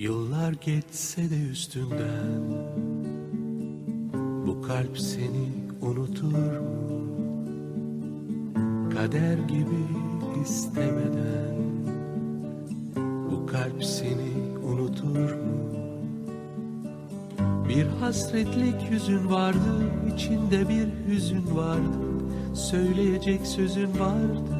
Yıllar geçse de üstünden Bu kalp seni unutur mu? Kader gibi istemeden Bu kalp seni unutur mu? Bir hasretlik yüzün vardı, içinde bir hüzün vardı Söyleyecek sözün vardı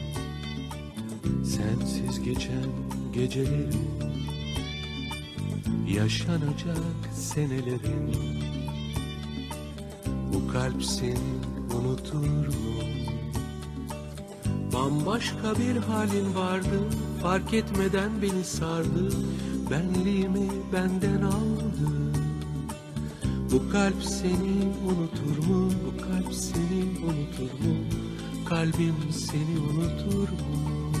Sensiz geçen gecelerin Yaşanacak senelerin Bu kalp seni unutur mu? Bambaşka bir halin vardı Fark etmeden beni sardı Benliğimi benden aldı Bu kalp seni unutur mu? Bu kalp seni unutur mu? Kalbim seni unutur mu?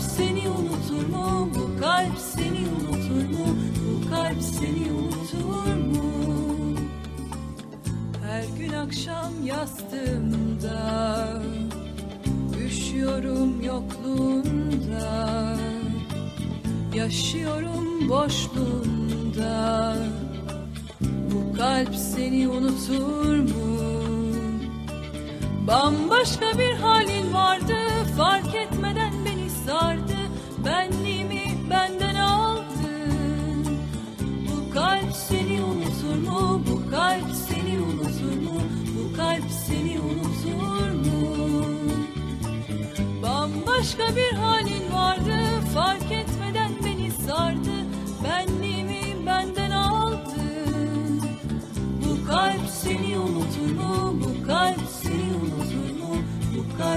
seni unutur mu? Bu kalp seni unutur mu? Bu kalp seni unutur mu? Her gün akşam yastığımda Üşüyorum yokluğunda Yaşıyorum boşluğunda Bu kalp seni unutur mu? Bambaşka bir halin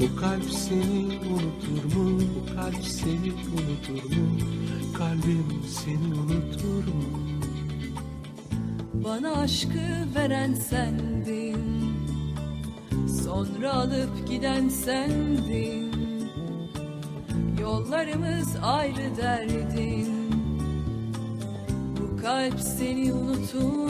bu kalp seni unutur mu? Bu kalp seni unutur mu? Kalbim seni unutur mu? Bana aşkı veren sendin Sonra alıp giden sendin Yollarımız ayrı derdin Bu kalp seni unutur